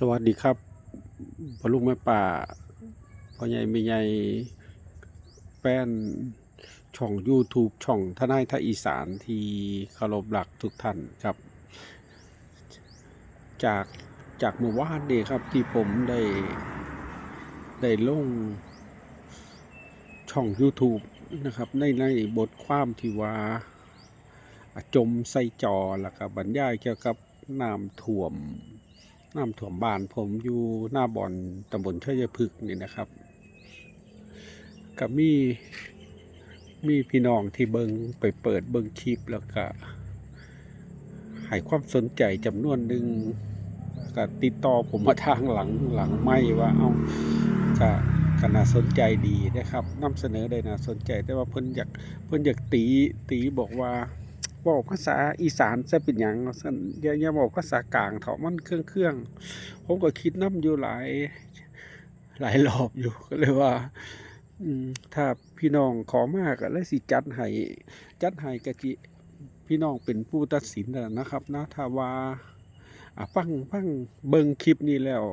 สวัสดีครับพ่อลุงแม่ป่าพ่อใหญ่แม่ใหญ่แป้นช่อง YouTube ช่องทนายทะอีสานที่เคารพหลักทุกท่านครับ จากจากเมื่อวานนี้ครับที่ผมได้ได้ลงช่อง YouTube นะครับในในบทความที่ว่าจมใส่จอแล้วก็บรรยายเกี่ยวกับน้ำท่วม น้ำท่วมบ้านผมอยู่หน้าบ่อนตำบลชัยพฤกษ์นี่นะครับ กับมีมีพี่น้องที่เบิงไปเปิดเบิงคลิปแล้วก็ให้ความสนใจจำนวนหนึ่งก็ติดต่อผมมาทางหลังหลังไม่ว่าเอาก็ก็น่าสนใจดีนะครับนำเสนอได้น่าสนใจแต่ว่าเพิ่นอยากเพิ่นอยากตีตีบอกว่า บอกภาษาอีสานจะเป็นอย่างซั่นอย่าอย่าบอกภาษากลางเถาะมันเครื่องเครื่องผมก็คิดน้ำอยู่หลายหลายรอบอยู่ก็เลยว่าถ้าพี่น้องขอมากก็เลยสิจัดให้จัดให้กะจิพี่น้องเป็นผู้ตัดสินนะนะครับนะถ้าว่าฟังฟังเบิ่งคลิปนี้แล้ว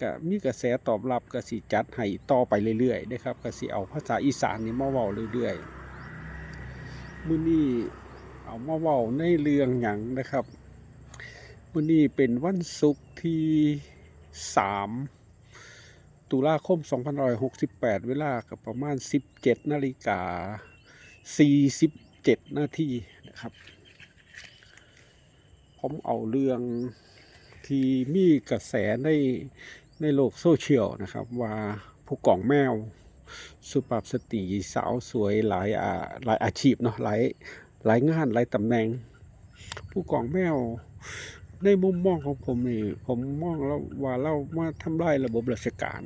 ก็มีกระแสตอบรับก็สิจัดให้ต่อไปเรื่อยๆนะครับก็สิเอาภาษาอีสานนี่มาเว้าเรื่อยๆมื้อนี้ เอามาเว้าในเรื่องหยังนะครับวันนี้เป็นวันศุกร์ที่3ตุลาคม2568 เวลากับประมาณ 17นาฬิกา47นาทีนะครับ ผมเอาเรื่องที่มีกระแสในในโลกโซเชียลนะครับ ว่าผู้กองแมว สุภาพสตรีสาวสวยหลายอาหลายอาชีพเนาะหลาย หลายงานหลายตำแหน่ง ผู้กองแมวในมุมมองของผมนี่ผมมองแล้วว่าเรามาทำลายระบบราชการ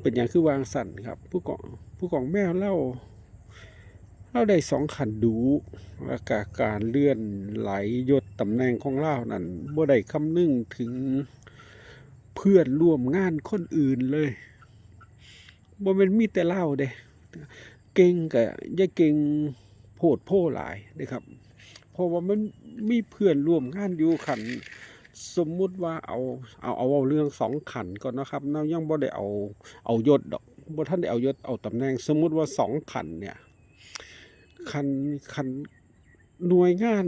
เป็นอย่างคือวางสั่นครับ ผู้กองผู้กองแมวเล่าเราได้สองขันดูและกการเลื่อนไหลยศตำแหน่งของเรานั้นบ่ได้คำนึงถึงเพื่อนร่วมงานคนอื่นเลยบ่เป็นมีแต่เล่าเด้เก่งกับย่าเก่ง โพดโพหลายนะครับ เพราะว่ามันมีเพื่อนร่วมงานอยู่ขันสมมุติว่าเอาเอาเอาเอาเรื่องสองขันก่อนนะครับเรายังบ่ได้เอาเอายศดอกบ่ท่านได้เอายศเอาตำแหน่ง สมมุติว่าสองขันเนี่ยขันขันหน่วยงาน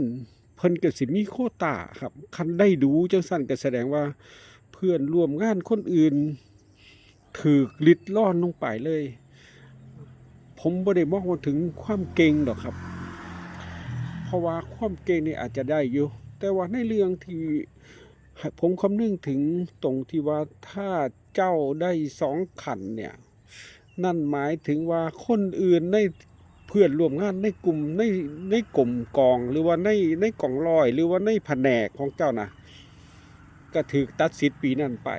เพิ่นก็สิมีโคตาครับคันได้ดูจังสั่นก็แสดงว่าเพื่อนร่วมงานคนอื่นถูกลิดล่อนลงไปเลย ผมบ่ได้มองว่าถึงความเก่งหรอกครับ เพราะว่าความเก่งนี่อาจจะได้อยู่ แต่ว่าในเรื่องที่ผมคำนึงถึงตรงที่ว่าถ้าเจ้าได้สองขันเนี่ย นั่นหมายถึงว่าคนอื่นในเพื่อนร่วมงานในกลุ่มในในกลุ่มกองหรือว่าในในกองร้อย หรือว่าในแผนกของเจ้านะก็ถือตัดสิทธิ์ปีนั้นไป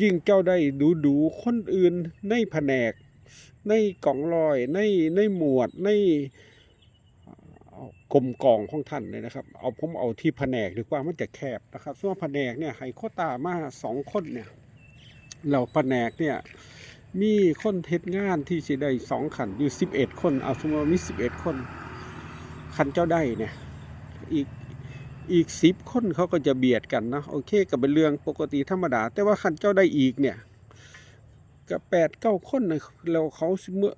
ยิ่งเจ้าได้ดูดูคนอื่นในแผนก ในกล่องลอยในในหมวดในกลมกองของท่านเลยนะครับ เอาผมเอาที่แผนกดีกว่ามันจะแคบนะครับส่วนแผนกเนี่ยให้โคตามาสองคนเนี่ยเราแผนกเนี่ยมีคนเทศงานที่สิได้สองขันอยู่สิบเอ็ดคนเอาสมมติว่ามีสิบเอ็ดคนขันเจ้าได้เนี่ยอีกอีกสิบคนเขาก็จะเบียดกันนะโอเคก็เป็นเรื่องปกติธรรมดา แต่ว่าขันเจ้าได้อีกเนี่ย กับแปดเก้าคนนะแล้วเขาเมื่อ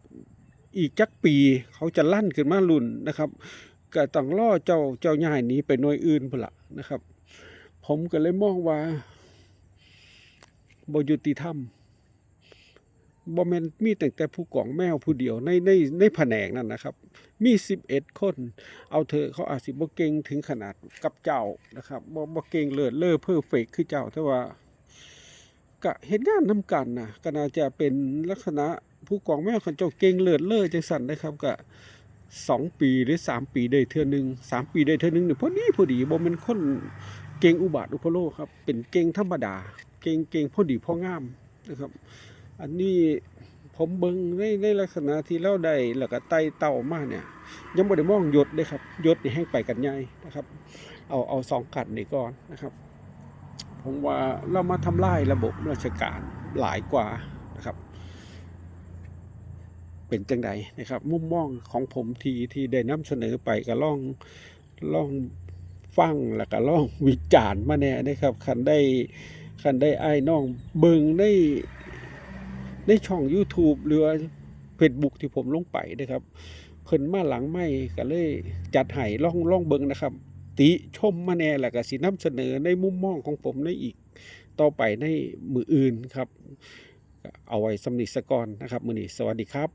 อีกจักปีเขาจะลั่นขึ้นมารุ่นนะครับก็ต้องล่อเจ้าเจ้าย่ายหนี้ไปหน่วยอื่นพละนะครับ ผมก็เลยมองว่าบยุติธรรมบ่แม่นมีแต่แต่ผู้กองแมวผู้เดียวในในในแผนกนั่นนะครับ มีสิบเอ็ดคน เอาเถอเขาอาจสิบ่เก่งถึงขนาดกับเจ้านะครับบ่บ่เก่งเลิศเล่อเพอร์เฟกคือเจ้าแต่ว่า ก็เห็นงานนำกันนะก็น่าจะเป็นลักษณะผู้กองแม่ขันเจ้าเก่งเลิศเล่อจังสันนะครับก็สองปีหรือสามปีได้เทื่อหนึ่งสามปีได้เทื่อหนึ่งเนี่ยพอดีพอดีบ่เป็นคนเก่งอุบาทอุปโลกครับ เป็นเก่งธรรมดา เก่งเก่งพอดีพองามนะครับ อันนี้ผมเบิ่งในในลักษณะที่เราได้แล้วก็ไตเต่ามาเนี่ย ยังบ่ได้มองยศเลยครับยศนี่แห้งไปกันใหญ่นะครับ เอาเอาสองกัดนี่ก่อนนะครับ ผมว่าเรามาทำลายระบบราชการหลายกว่านะครับ เป็นจังใดนะครับ มุมมองของผมทีที่ได้นำเสนอไปก็ล่องล่องฟังแล้วก็ลองวิจารณ์มาแน่นะครับคันได้คันได้อ้ายน้องเบิ่งในในช่อง YouTube หรือว่า Facebook ที่ผมลงไปนะครับ เพิ่นมาหลังไม่ก็เลยจัดให้ลองลองเบิงนะครับ ติชมมาแหน่และก็สินำเสนอในมุมมองของผมในอีก ต่อไปในมืออื่นครับ เอาไว้สำนิสก่อนนะครับ มือนี้สวัสดีครับ